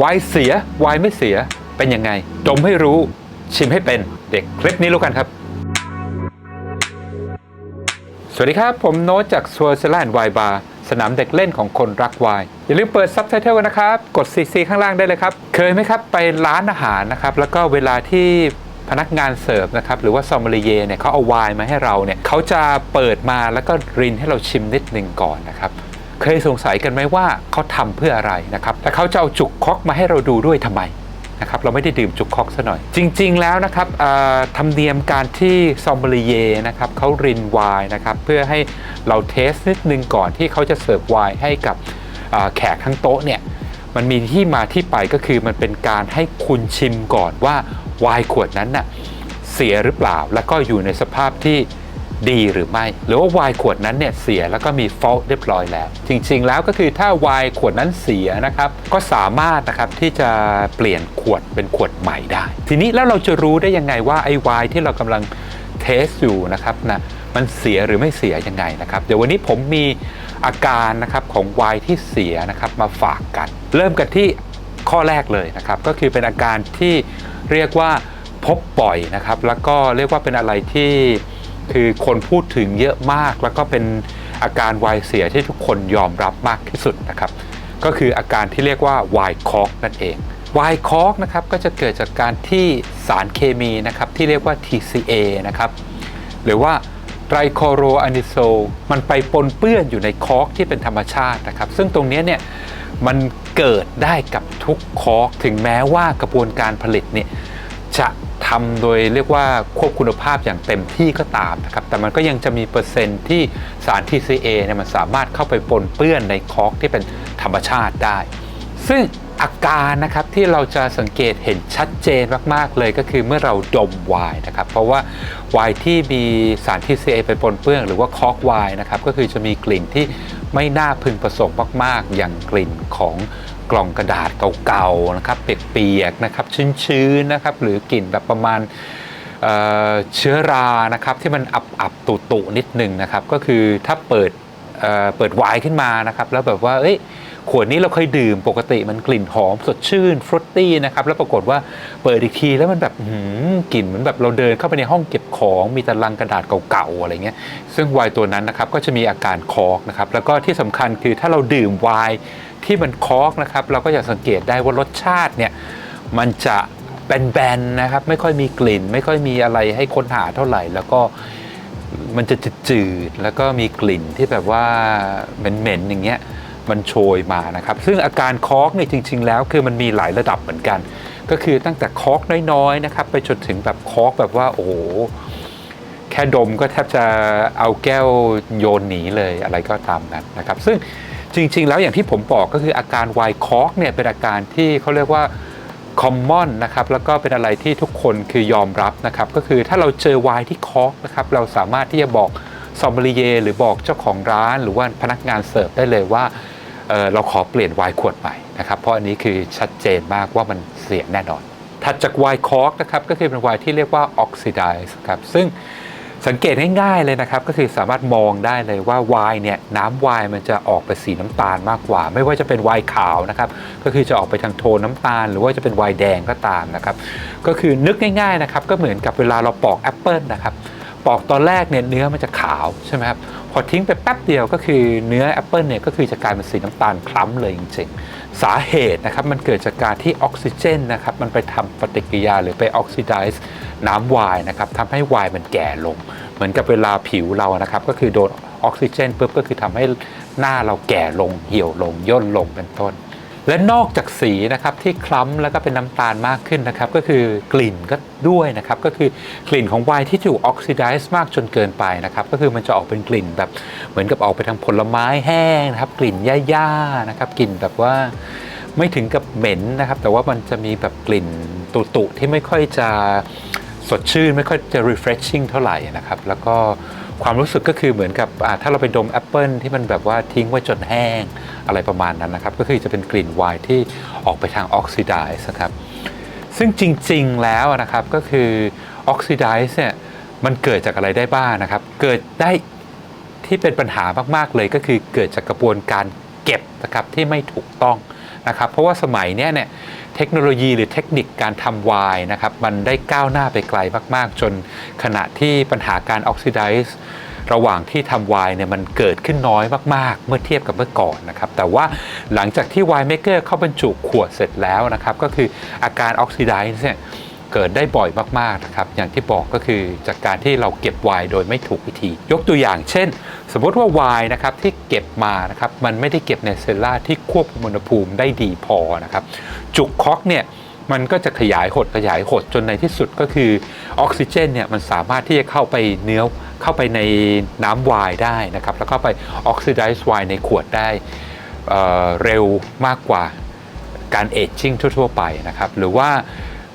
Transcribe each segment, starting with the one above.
วายเสียวายไม่เสียเป็นยังไง ดมให้รู้ชิมให้เป็นเด็กคลิปนี้รู้กันครับ สวัสดีครับ ผมโน้ตจากซัวเซ l น n ์ไวบาร์สนามเด็กเล่นของคนรักวายอย่าลืมเปิดซับไตเติลกันนะครับ กด CC ข้างล่างได้เลยครับ เคยไหมครับ ไปร้านอาหารนะครับ แล้วก็เวลาที่พนักงานเสิร์ฟนะครับหรือว่าซอมเบลีเยเนี่ยเขาเอาไวน์มาให้เราเนี่ยเขาจะเปิดมาแล้วก็รินให้เราชิมนิดหนึ่งก่อนนะครับ เคยสงสัยกันไหมว่าเขาทำเพื่ออะไรนะครับและเขาจะเอาจุกคอกมาให้เราดูด้วยทำไมนะครับเราไม่ได้ดื่มจุกคอกซะหน่อย จริง ๆ แล้วนะครับธรรมเนียมการที่ซอมบลีเยนะครับเขารินไวน์นะครับเพื่อให้เราเทสนิดนึงก่อนที่เขาจะเสิร์ฟไวน์ให้กับแขกทั้งโต๊ะเนี่ยมันมีที่มาที่ไปก็คือมันเป็นการให้คุณชิมก่อนว่าไวน์ขวดนั้นน่ะเสียหรือเปล่า แล้วก็อยู่ในสภาพที่ ดีหรือไม่ หรือว่าวน์ขวดนั้นเนี่ยเสียแล้วก็มีฟอลต์เรียบร้อยแล้ว จริงๆแล้วก็คือถ้าไวน์ขวดนั้นเสียนะครับก็สามารถนะครับที่จะเปลี่ยนขวดเป็นขวดใหม่ได้ ทีนี้แล้วเราจะรู้ได้ยังไงว่าไอ้ไวน์ที่เรากำลังเทสอยู่นะครับนะมันเสียหรือไม่เสียยังไงนะครับเดี๋ยววันนี้ผมมีอาการนะครับของไวน์ที่เสียนะครับมาฝากกัน เริ่มกันที่ข้อแรกเลยนะครับ ก็คือเป็นอาการที่เรียกว่าพบบ่อยนะครับ แล้วก็เรียกว่าเป็นอะไรที่ คือคนพูดถึงเยอะมาก แล้วก็เป็นอาการวายเสียที่ทุกคนยอมรับมากที่สุดนะครับ ก็คืออาการที่เรียกว่าวายคอกนั่นเองวายคอกนะครับก็จะเกิดจากการที่สารเคมีนะครับที่เรียกว่า TCA นะครับหรือว่าไตรโคโรอะนิโซมันไปปนเปื้อนอยู่ในคอกที่เป็นธรรมชาตินะครับ ซึ่งตรงนี้เนี่ยมันเกิดได้กับทุกคอกถึงแม้ว่ากระบวนการผลิตเนี่ย ทำโดยเรียกว่าควบคุณภาพอย่างเต็มที่ก็ตามนะครับ แต่มันก็ยังจะมีเปอร์เซ็นต์ที่สาร TCA เนี่ยมันสามารถเข้าไปปนเปื้อนในคอกที่เป็นธรรมชาติได้ ซึ่งอาการนะครับที่เราจะสังเกตเห็นชัดเจนมาก ๆ เลยก็คือเมื่อเราดมไวน์นะครับ เพราะว่าไวน์ที่มีสาร TCA ไปปนเปื้อนหรือว่าคอกไวน์นะครับก็คือจะมีกลิ่นที่ไม่น่าพึงประสงค์มาก ๆ อย่างกลิ่นของ กล่องกระดาษเก่าๆนะครับเปียกๆนะครับชื้นๆนะครับหรือกลิ่นแบบประมาณเเชื้อรานะครับที่มันอับๆตุๆนิดหนึ่งนะครับก็คือถ้าเปิดเเปิดไวน์ขึ้นมานะครับแล้วแบบว่าเอ้ยขวดนี้เราเคยดื่มปกติมันกลิ่นหอมสดชื่นฟรุตตี้นะครับแล้วปรากฏว่าเปิดอีกทีแล้วมันแบบหือกลิ่นเหมือนแบบเราเดินเข้าไปในห้องเก็บของมีต่ลังกระดาษเก่าๆอะไรเงี้ยซึ่งไวน์ตัวนั้นนะครับก็จะมีอาการคอกนะครับแล้วก็ที่สำคัญคือถ้าเราดื่มไวน์ ที่มันคอกนะครับเราก็จะสังเกตได้ว่ารสชาติเนี่ยมันจะแบนๆนะครับไม่ค่อยมีกลิ่น ไม่ค่อยมีอะไรให้ค้นหาเท่าไหร่ แล้วก็มันจะจืดๆแล้วก็มีกลิ่นที่แบบว่าเหม็นๆอย่างเงี้ยมันโชยมานะครับ ซึ่งอาการคอกเนี่ยจริง ๆ แล้วคือมันมีหลายระดับเหมือนกัน ก็คือตั้งแต่คอกน้อยๆนะครับไปจนถึงแบบคอกแบบว่าโอ้โหแค่ดมก็แทบจะเอาแก้วโยนหนีเลยอะไรก็ตามนั้นนะครับ ซึ่ง จริง ๆ แล้วอย่างที่ผมบอกก็คืออาการไวคอกเนี่ยเป็นอาการที่เขาเรียกว่า common นะครับแล้วก็เป็นอะไรที่ทุกคนคือยอมรับนะครับก็คือถ้าเราเจอไวน์ที่คอกนะครับเราสามารถที่จะบอกซอมบลีเยหรือบอกเจ้าของร้าน หรือว่าพนักงานเสิร์ฟได้เลยว่าเเราขอเปลี่ยนไวน์ขวดใหม่นะครับเพราะอันนี้คือชัดเจนมากว่ามันเสียแน่นอนถัดจากไวน์คอกนะครับก็คือเป็นไวน์ที่เรียกว่าออกซิไดซ์ครับซึ่ง สังเกตง่ายๆเลยนะครับ ก็คือสามารถมองได้เลยว่าไวน์เนี่ยน้ำไวน์มันจะออกไปสีน้ำตาลมากกว่า ไม่ว่าจะเป็นไวน์ขาวนะครับ ก็คือจะออกไปทางโทนน้ำตาล หรือว่าจะเป็นไวน์แดงก็ตามนะครับ ก็คือนึกง่ายๆนะครับ ก็เหมือนกับเวลาเราปอกแอปเปิลนะครับปอกตอนแรกเนี่ยเนื้อมันจะขาวใช่ไหมครับพอทิ้งไปแป๊บเดียวก็คือเนื้อแอปเปิลเนี่ยก็คือจะกลายเป็นสีน้ำตาลคล้ำเลยจริงๆ สาเหตุนะครับมันเกิดจากการที่ออกซิเจนนะครับมันไปทำปฏิกิริยาหรือไปออกซิไดซ์ น้ำไวน์นะครับทำให้ไวน์มันแก่ลง เหมือนกับเวลาผิวเรานะครับก็คือโดนออกซิเจนปุ๊บก็คือทำให้หน้าเราแก่ลงเหี่ยวลงย่นลงเป็นต้น และนอกจากสีนะครับที่คล้ำแล้วก็เป็นน้ำตาลมากขึ้นนะครับก็คือกลิ่นก็ด้วยนะครับก็คือกลิ่นของไวน์ที่ถูกออกซิไดซ์มากจนเกินไปนะครับก็คือมันจะออกเป็นกลิ่นแบบเหมือนกับออกไปทางผลไม้แห้งนะครับกลิ่นหญ้าๆนะครับกลิ่นแบบว่าไม่ถึงกับเหม็นนะครับแต่ว่ามันจะมีแบบกลิ่นตุๆที่ไม่ค่อยจะ สดชื่นไม่ค่อยจะ refreshing เท่าไหร่นะครับ แล้วก็ความรู้สึกก็คือเหมือนกับถ้าเราไปดมแอปเปิลที่มันแบบว่าทิ้งไว้จนแห้งอะไรประมาณนั้นนะครับ ก็คือจะเป็นกลิ่นไวน์ที่ออกไปทางออกซิไดซ์นะครับ ซึ่งจริงๆแล้วนะครับก็คือออกซิไดซ์เนี่ยมันเกิดจากอะไรได้บ้างนะครับ เกิดได้ที่เป็นปัญหามากๆเลยก็คือเกิดจากกระบวนการเก็บนะครับที่ไม่ถูกต้อง นะครับเพราะว่าสมัยเนี้ยเนี่ยเทคโนโลยีหรือเทคนิคการทำไวน์นะครับมันได้ก้าวหน้าไปไกลมาก ๆ จนขณะที่ปัญหาการออกซิไดซ์ระหว่างที่ทำไวน์เนี่ยมันเกิดขึ้นน้อยมาก ๆ เมื่อเทียบกับเมื่อก่อนนะครับ แต่ว่าหลังจากที่ไวน์เมเกอร์เข้าบรรจุขวดเสร็จแล้วนะครับ ก็คืออาการออกซิไดซ์เนี่ย เกิดได้บ่อยมากๆนะครับอย่างที่บอกก็คือจากการที่เราเก็บไวน์โดยไม่ถูกวิธี ยกตัวอย่างเช่น สมมติว่าไวน์นะครับที่เก็บมานะครับมันไม่ได้เก็บในเซลล่าที่ควบคุมอุณหภูมิได้ดีพอนะครับจุกคอกเนี่ยมันก็จะขยายหดขยายหดจนในที่สุดก็คือออกซิเจนเนี่ยมันสามารถที่จะเข้าไปเนื้อเข้าไปในน้ำไวน์ได้นะครับแล้วก็ไปออกซิไดซ์ไวน์ในขวดได้เเร็วมากกว่าการเอจจิ้งทั่ว ๆ ไปนะครับหรือว่า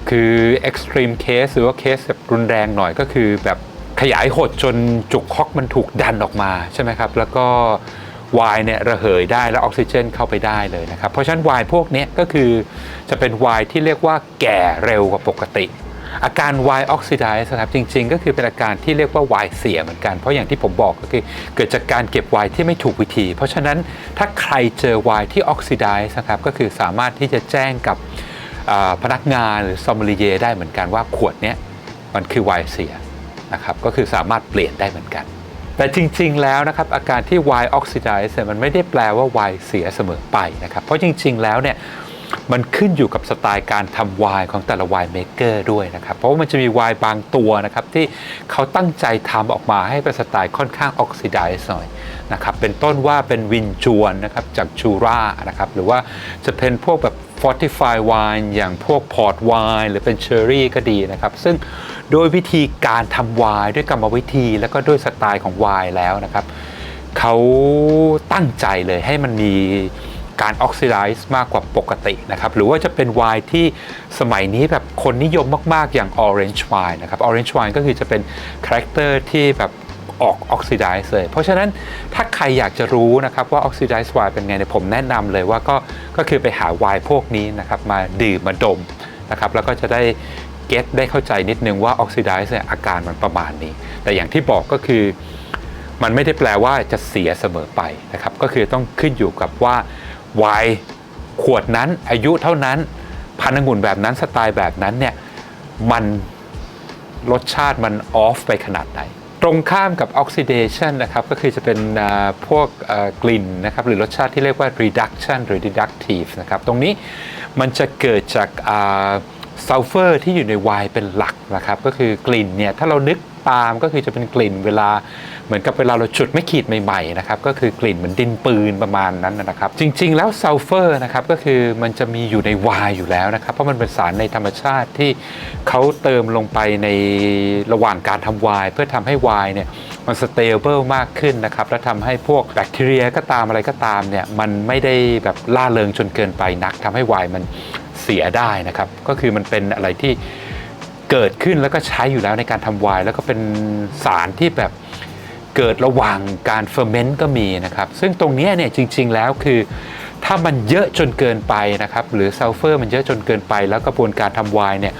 คือ extreme case หรือว่าเคสแบบรุนแรงหน่อยก็คือแบบขยายหดจนจุกคอกมันถูกดันออกมาใช่ไหมครับ แล้วก็ไวน์เนี่ยระเหยได้แล้วออกซิเจนเข้าไปได้เลยนะครับ เพราะฉะนั้นไวน์พวกนี้ก็คือจะเป็นไวน์ที่เรียกว่าแก่เร็วกว่าปกติ อาการไวน์ออกซิไดซ์นะครับจริง ๆ ก็คือเป็นอาการที่เรียกว่าไวน์เสียเหมือนกัน เพราะอย่างที่ผมบอกก็คือเกิดจากการเก็บไวน์ที่ไม่ถูกวิธี เพราะฉะนั้นถ้าใครเจอไวน์ที่ออกซิไดซ์นะครับก็คือสามารถที่จะแจ้งกับ พนักงานหรือซอมลิเยได้เหมือนกันว่าขวดเนี้ยมันคือไวน์เสียนะครับก็คือสามารถเปลี่ยนได้เหมือนกัน แต่จริงๆแล้วนะครับอาการที่ไวน์ออกซิไดซ์มันไม่ได้แปลว่าไวน์เสียเสมอไปนะครับเพราะจริงๆแล้วเนี่ย มันขึ้นอยู่กับสไตล์การทำไวน์ของแต่ละไวน์เมเกอร์ด้วยนะครับ เพราะว่ามันจะมีไวน์บางตัวนะครับที่เขาตั้งใจทำออกมาให้เป็นสไตล์ค่อนข้างออกซิไดซ์หน่อยนะครับ เป็นต้นว่าเป็นวินจวนนะครับจากจูรานะครับ หรือว่าจะเป็นพวกแบบ fortify wine อย่างพวก port wine หรือเป็นเชอร์รี่ก็ดีนะครับ ซึ่งโดยวิธีการทำไวน์ด้วยกรรมวิธี แล้วก็ด้วยสไตล์ของไวน์แล้วนะครับเขาตั้งใจเลยให้มันมี การออกซิไดซ์มากกว่าปกตินะครับ หรือว่าจะเป็นไวน์ที่สมัยนี้แบบคนนิยมมาก ๆ อย่าง Orange Wine นะครับ Orange Wine ก็คือจะเป็นคาแรคเตอร์ที่แบบออกออกซิไดซ์เลย เพราะฉะนั้นถ้าใครอยากจะรู้นะครับว่าออกซิไดซ์ไวน์เป็นไงเนี่ยผมแนะนำเลยว่าก็ก็คือไปหาไวน์พวกนี้นะครับมาดื่มมาดมนะครับแล้วก็จะได้เก็ตได้เข้าใจนิดนึงว่าออกซิไดซ์เนี่ยอาการมันประมาณนี้ แต่อย่างที่บอกก็คือ มันไม่ได้แปลว่าจะเสียเสมอไปนะครับก็คือต้องขึ้นอยู่กับว่า ไวน์ขวดนั้นอายุเท่านั้นพันธุ์องุ่นแบบนั้นสไตล์แบบนั้นเนี่ยมันรสชาติมันออฟไปขนาดไหน ตรงข้ามกับออกซิเดชันนะครับก็คือจะเป็นพวกกลิ่นนะครับหรือรสชาติที่เรียกว่า reduction หรือ reductive นะครับตรงนี้มันจะเกิดจากซัลเฟอร์ที่อยู่ในไวน์เป็นหลักนะครับก็คือกลิ่นเนี่ยถ้าเรานึก ตามก็คือจะเป็นกลิ่นเวลาเหมือนกับเวลาเราจุดไม่ขีดใหม่ๆนะครับก็คือกลิ่นเหมือนดินปืนประมาณนั้นนะครับ จริง ๆ แล้วซัลเฟอร์นะครับก็คือมันจะมีอยู่ในไวน์อยู่แล้วนะครับ เพราะมันเป็นสารในธรรมชาติที่เขาเติมลงไปในระหว่างการทำไวน์เพื่อทำให้ไวน์เนี่ยมันสเตเบิลมากขึ้นนะครับและทำให้พวกแบคทีเรียก็ตามอะไรก็ตามเนี่ยมันไม่ได้แบบล่าเริงจนเกินไปนักทำให้ไวน์มันเสียได้นะครับ ก็คือมันเป็นอะไรที่ เกิดขึ้นแล้วก็ใช้อยู่แล้วในการทำไวน์แล้วก็เป็นสารที่แบบเกิดระหว่างการเฟอร์เมนต์ก็มีนะครับ ซึ่งตรงนี้เนี่ยจริง ๆ แล้วคือ ถ้ามันเยอะจนเกินไปนะครับ หรือซัลเฟอร์มันเยอะจนเกินไป แล้วกระบวนการทำไวน์เนี่ย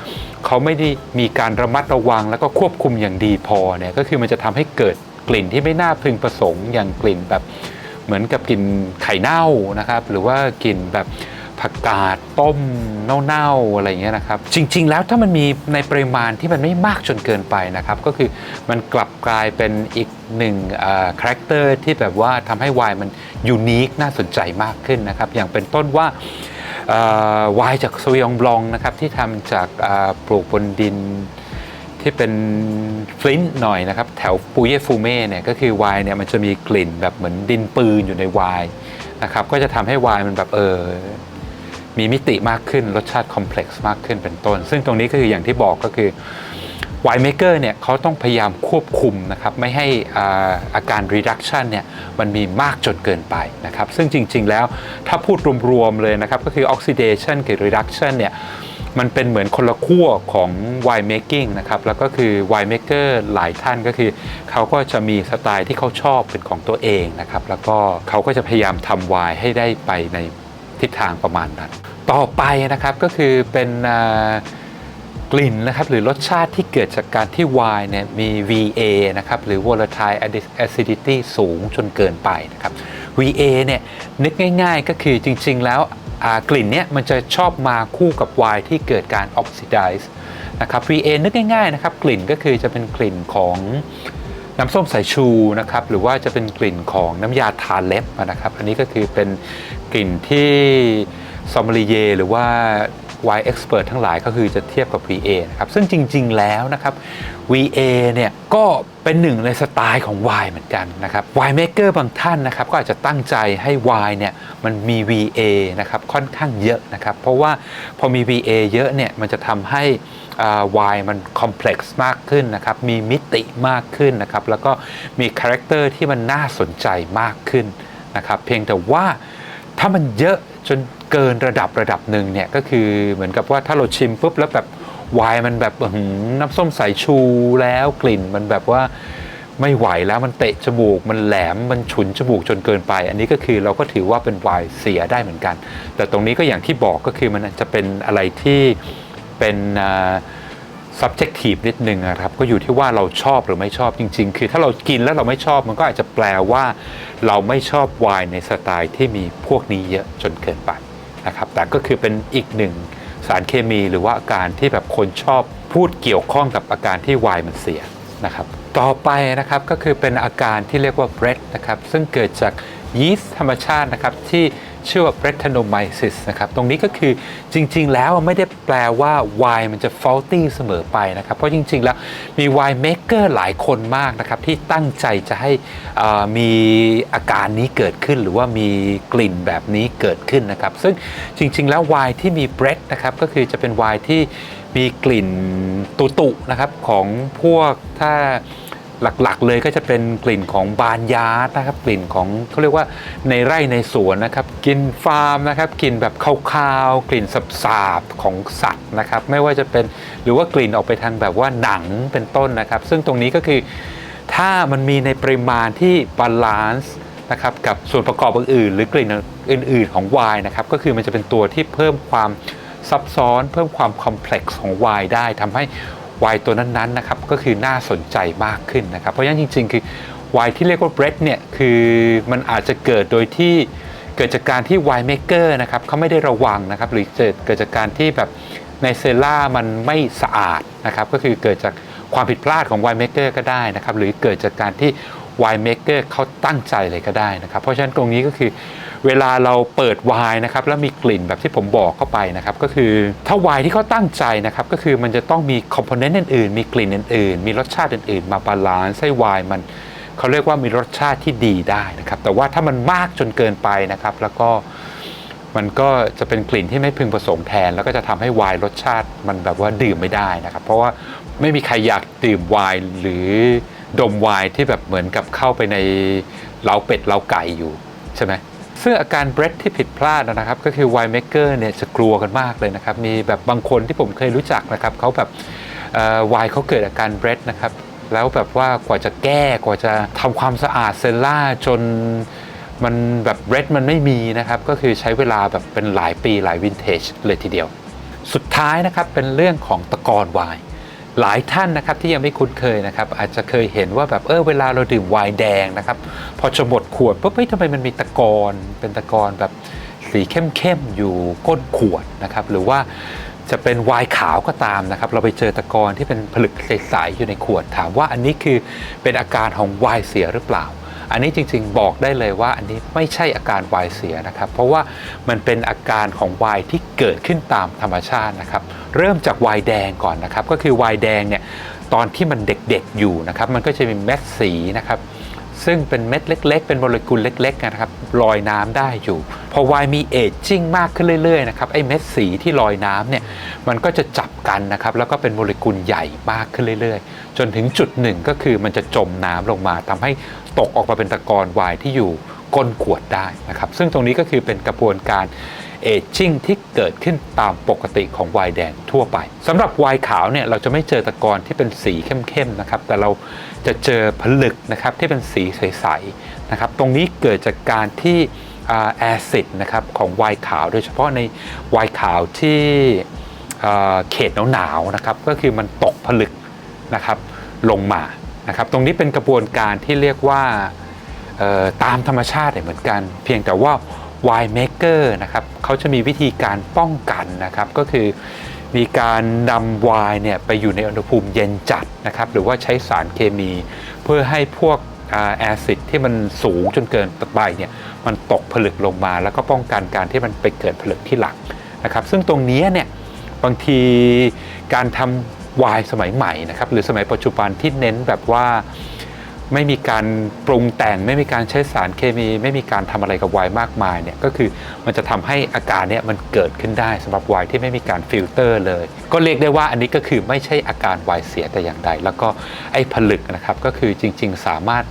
เขาไม่ได้มีการระมัดระวังแล้วก็ควบคุมอย่างดีพอเนี่ยก็คือมันจะทำให้เกิดกลิ่นที่ไม่น่าพึงประสงค์อย่างกลิ่นแบบเหมือนกับกลิ่นไข่เน่านะครับ หรือว่ากลิ่นแบบ ผักกาดต้มเน่าๆอะไรอย่างเงี้ยนะครับ จริง ๆ แล้วถ้ามันมีในปริมาณที่มันไม่มากจนเกินไปนะครับ ก็คือมันกลับกลายเป็นอีกหนึ่งคาแรคเตอร์ที่แบบว่าทำให้วน์มันยูนิคน่าสนใจมากขึ้นนะครับ อย่างเป็นต้นว่าวน์จากซวยองบลองนะครับที่ทำจากปลูกบนดินที่เป็นฟลินต์หน่อยนะครับ แถวปูเยฟูเม่เนี่ยก็คือวน์เนี่ยมันจะมีกลิ่นแบบเหมือนดินปืนอยู่ในวน์นะครับก็จะทำให้วน์มันแบบเออ มีมิติมากขึ้นรสชาติคอมเพล็กซ์มากขึ้นเป็นต้น ซึ่งตรงนี้ก็คืออย่างที่บอกก็คือไวน์เมเกอร์เนี่ยเขาต้องพยายามควบคุมนะครับไม่ให้อาการ reduction เนี่ยมันมีมากจนเกินไปนะครับซึ่งจริง ๆ แล้วถ้าพูดรวม ๆ เลยนะครับก็คือ oxidation กับ reduction เนี่ยมันเป็นเหมือนคนละขั้วของ wine making นะครับแล้วก็คือ wine maker หลายท่านก็คือเขาก็จะมีสไตล์ที่เขาชอบเป็นของตัวเองนะครับแล้วก็เขาก็จะพยายามทำ wine ให้ได้ไปในทิศทางประมาณนั้น ต่อไปนะครับก็คือเป็นกลิ่นนะครับหรือรสชาติที่เกิดจากการที่ไวน์เนี่ยมี VA นะครับหรือ volatile acidity สูงจนเกินไปนะครับ VA เนี่ยนึกง่ายๆก็คือจริง ๆ แล้วกลิ่นเนี้ยมันจะชอบมาคู่กับไวน์ที่เกิดการออกซิไดซ์นะครับ VA นึกง่ายๆนะครับกลิ่นก็คือจะเป็นกลิ่นของน้ำส้มสายชูนะครับหรือว่าจะเป็นกลิ่นของน้ำยาทาเล็บนะครับ อันนี้ก็คือเป็นกลิ่นที่ ซอม m ลีเยหรือว่าวายเอ็กซ์เพรทั้งหลายก็คือจะเทียบกับ VA นะครับซึ่งจริง ๆ แล้วนะครับ VA เนี่ยก็เป็นหนึ่งในสไตล์ของวายเหมือนกันนะครับวายเมกเกอร์บางท่านนะครับก็อาจจะตั้งใจให้วายเนี่ยมันมี VA นะครับค่อนข้างเยอะนะครับ เพราะว่าพอมี VA เยอะเนี่ยมันจะทำให้วายมันคอมเพล็กซ์มากขึ้นนะครับ มีมิติมากขึ้นนะครับ แล้วก็มีคาแรคเตอร์ที่มันน่าสนใจมากขึ้นนะครับ เพียงแต่ว่าถ้ามันเยอะ จนเกินระดับระดับหนึ่งเนี่ยก็คือเหมือนกับว่าถ้าเราชิมปุ๊บแล้วแบบวายมันแบบหือน้ำส้มสายชูแล้วกลิ่นมันแบบว่าไม่ไหวแล้วมันเตะจมูกมันแหลมมันฉุนจมูกจนเกินไป อันนี้ก็คือเราก็ถือว่าเป็นวายเสียได้เหมือนกัน แต่ตรงนี้ก็อย่างที่บอกก็คือมันจะเป็นอะไรที่เป็น subjective นิดนึงนะครับ ก็อยู่ที่ว่าเราชอบหรือไม่ชอบจริง ๆ คือถ้าเรากินแล้วเราไม่ชอบมันก็อาจจะแปลว่า เราไม่ชอบไวน์ในสไตล์ที่มีพวกนี้เยอะจนเกินไปนะครับ แต่ก็คือเป็นอีกหนึ่งสารเคมีหรือว่าอาการที่แบบคนชอบพูดเกี่ยวข้องกับอาการที่ไวน์มันเสียนะครับ ต่อไปนะครับก็คือเป็นอาการที่เรียกว่า bread นะครับ ซึ่งเกิดจากยีสต์ธรรมชาตินะครับที่ ชื่อว่า Brettanomyces นะครับ ตรงนี้ก็คือจริง ๆ แล้วไม่ได้แปลว่าไวน์มันจะ faulty เสมอไปนะครับ เพราะจริง ๆ แล้วมีไวน์เม k เกอร์หลายคนมากนะครับ ที่ตั้งใจจะให้มีอาการนี้เกิดขึ้น หรือว่ามีกลิ่นแบบนี้เกิดขึ้นนะครับ ซึ่งจริง ๆ แล้วไวน์ที่มี bread นะครับ ก็คือจะเป็นไวน์ที่มีกลิ่นตุๆนะครับของพวกถ้า หลักๆ เลยก็จะเป็นกลิ่นของบานยาร์ดนะครับ กลิ่นของเขาเรียกว่าในไร่ในสวนนะครับกลิ่นฟาร์มนะครับกลิ่นแบบคาวๆกลิ่นสาบๆของสัตว์นะครับ ไม่ว่าจะเป็นหรือว่ากลิ่นออกไปทางแบบว่าหนังเป็นต้นนะครับ ซึ่งตรงนี้ก็คือถ้ามันมีในปริมาณที่บาลานซ์นะครับกับส่วนประกอบอื่นๆหรือกลิ่นอื่น ๆของไวน์นะครับก็คือมันจะเป็นตัวที่เพิ่มความซับซ้อน เพิ่มความคอมเพล็กซ์ของไวน์ได้ทำให้ วน์ตัวนั้นๆนะครับก็คือน่าสนใจมากขึ้นนะครับ เพราะฉะนั้นจริง ๆ คือไวน์ที่เรียกว่าเบรดเนี่ยคือมันอาจจะเกิดโดยที่เกิดจากการที่ไวน์เมกเกอร์นะครับเขาไม่ได้ระวังนะครับหรือเกิดเกิดจากการที่แบบในเซลล่ามันไม่สะอาดนะครับก็คือเกิดจากความผิดพลาดของไวน์เมกเกอร์ก็ได้นะครับหรือเกิดจากการที่ไวน์เมกเกอร์เขาตั้งใจเลยก็ได้นะครับ เพราะฉะนั้นตรงนี้ก็คือ เวลาเราเปิดไวน์นะครับแล้วมีกลิ่นแบบที่ผมบอกเข้าไปนะครับก็คือถ้าไวน์ที่เขาตั้งใจนะครับก็คือมันจะต้องมีคอมโพเนนต์อื่นๆมีกลิ่นอื่นๆ มีรสชาติอื่นๆ มาบาลานซ์ให้ไวน์มันเขาเรียกว่ามีรสชาติที่ดีได้นะครับ แต่ว่าถ้ามันมากจนเกินไปนะครับ แล้วก็มันก็จะเป็นกลิ่นที่ไม่พึงประสงค์แทน แล้วก็จะทำให้ไวน์รสชาติมันแบบว่าดื่มไม่ได้นะครับ เพราะว่าไม่มีใครอยากดื่มไวน์หรือดมไวน์ที่แบบเหมือนกับเข้าไปในเล้าเป็ดเล้าไก่อยู่ใช่ไหม ซึ่งอาการเบรดที่ผิดพลาดนะครับ ก็คือไวน์เมกเกอร์เนี่ยจะกลัวกันมากเลยนะครับ มีแบบบางคนที่ผมเคยรู้จักนะครับเขาแบบไวน์เขาเกิดอาการเบรดนะครับ แล้วแบบว่ากว่าจะแก้กว่าจะทำความสะอาดเซลล่าจนมันแบบเบรดมันไม่มีนะครับ ก็คือใช้เวลาแบบเป็นหลายปีหลายวินเทจเลยทีเดียว สุดท้ายนะครับเป็นเรื่องของตะกอนไวน์ หลายท่านนะครับที่ยังไม่คุ้นเคยนะครับอาจจะเคยเห็นว่าแบบเออเวลาเราดื่มไวน์แดงนะครับพอจะหมดขวดปุ๊บเฮ้ยทำไมมันมีตะกอนเป็นตะกอนแบบสีเข้มๆอยู่ก้นขวดนะครับหรือว่าจะเป็นไวน์ขาวก็ตามนะครับ เราไปเจอตะกอนที่เป็นผลึกใสๆอยู่ในขวดถามว่าอันนี้คือเป็นอาการของไวน์เสียหรือเปล่า อันนี้จริงๆบอกได้เลยว่าอันนี้ไม่ใช่อาการไวายเสียนะครับ เพราะว่ามันเป็นอาการของไวายที่เกิดขึ้นตามธรรมชาตินะครับ เริ่มจากวายแดงก่อนนะครับ ก็คือวายแดงเนี่ยตอนที่มันเด็กๆอยู่นะครับ มันก็จะมีเม็ดสีนะครับซึ่งเป็นเม็ดเล็ก ๆ เป็นโมเลกุลเล็กๆนะครับลอยน้ำได้อยู่ พอวน์มีเอจจิ้งมากขึ้นเรื่อยๆนะครับไอ้เม็ดสีที่ลอยน้ำเนี่ยมันก็จะจับกันนะครับแล้วก็เป็นโมเลกุลใหญ่มากขึ้นเรื่อยๆ จนถึงจุดหนึ่งก็คือมันจะจมน้ำลงมาทำให้ตกออกมาเป็นตะกอนวน์ที่อยู่ก้นขวดได้นะครับซึ่งตรงนี้ก็คือเป็นกระบวนการ เอจจิ้งที่เกิดขึ้นตามปกติของวน์แดงทั่วไปสำหรับวน์ขาวเนี่ยเราจะไม่เจอตะกอนที่เป็นสีเข้มๆนะครับแต่เราจะเจอผลึกนะครับที่เป็นสีใสๆนะครับตรงนี้เกิดจากการที่แอซิดนะครับของวน์ขาว โดยเฉพาะในวน์ขาวที่เขตหนาวๆนะครับก็คือมันตกผลึกนะครับลงมานะครับตรงนี้เป็นกระบวนการที่เรียกว่าตามธรรมชาติเหมือนกัน เพียงแต่ว่า wine maker นะครับเขาจะมีวิธีการป้องกันนะครับก็คือมีการนำไวน์เนี่ยไปอยู่ในอุณหภูมิเย็นจัดนะครับหรือว่าใช้สารเคมี เพื่อให้พวกแอซิดที่มันสูงจนเกินไปเนี่ยมันตกผลึกลงมา แล้วก็ป้องกันการที่มันไปเกิดผลึกที่หลังนะครับ ซึ่งตรงนี้เนี่ยบางทีการทำไวน์สมัยใหม่นะครับหรือสมัยปัจจุบันที่เน้นแบบว่า ไม่มีการปรุงแต่ง ไม่มีการใช้สารเคมี ไม่มีการทำอะไรกับไวน์มากมายเนี่ยก็คือมันจะทำให้อาการเนี่ยมันเกิดขึ้นได้สำหรับไวน์ที่ไม่มีการฟิลเตอร์เลย ก็เรียกได้ว่าอันนี้ก็คือไม่ใช่อาการไวน์เสียแต่อย่างใด แล้วก็ไอ้ผลึกนะครับก็คือจริง ๆ สามารถ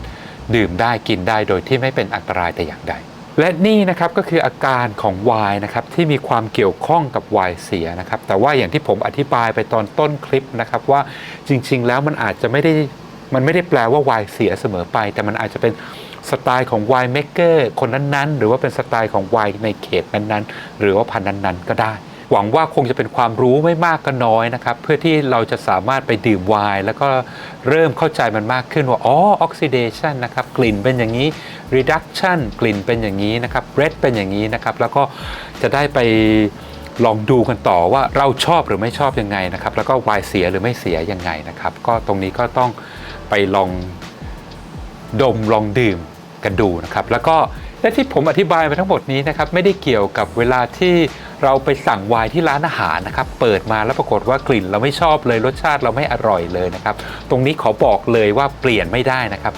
ดื่มได้กินได้โดยที่ไม่เป็นอันตรายแต่อย่างใด และนี่นะครับก็คืออาการของไวน์นะครับที่มีความเกี่ยวข้องกับไวน์เสียนะครับแต่ว่าอย่างที่ผมอธิบายไปตอนต้นคลิปนะครับว่าจริง ๆ แล้วมันอาจจะไม่ได้ มันไม่ได้แปลว่าไวน์เสียเสมอไป แต่มันอาจจะเป็นสไตล์ของไวน์เมกเกอร์คนนั้นๆ หรือว่าเป็นสไตล์ของไวน์ในเขตนั้นๆ หรือว่าพันธุ์นั้นๆ ก็ได้ หวังว่าคงจะเป็นความรู้ไม่มากก็น้อยนะครับ เพื่อที่เราจะสามารถไปดื่มไวน์แล้วก็เริ่มเข้าใจมันมากขึ้นว่า อ๋อออกซิเดชันนะครับ กลิ่นเป็นอย่างนี้ reduction กลิ่นเป็นอย่างนี้นะครับ red เป็นอย่างนี้นะครับ แล้วก็จะได้ไปลองดูกันต่อว่าเราชอบหรือไม่ชอบยังไงนะครับ แล้วก็วายเสียหรือไม่เสียยังไงนะครับ ก็ตรงนี้ก็ต้อง ไปลองดมลองดื่มกันดูนะครับ แล้วก็และที่ผมอธิบายไปทั้งหมดนี้นะครับไม่ได้เกี่ยวกับเวลาที่เราไปสั่งไวน์ที่ร้านอาหารนะครับเปิดมาแล้วปรากฏว่ากลิ่นเราไม่ชอบเลยรสชาติเราไม่อร่อยเลยนะครับ ตรงนี้ขอบอกเลยว่าเปลี่ยนไม่ได้นะครับ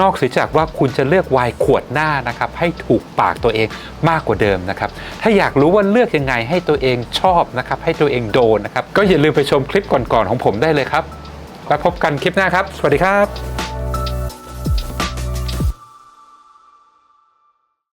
นอกเสียจากว่าคุณจะเลือกไวน์ขวดหน้านะครับให้ถูกปากตัวเองมากกว่าเดิมนะครับ ถ้าอยากรู้ว่าเลือกยังไงให้ตัวเองชอบนะครับให้ตัวเองโดนนะครับก็อย่าลืมไปชมคลิปก่อนๆของผมได้เลยครับ แล้วพบกันคลิปหน้าครับ สวัสดีครับ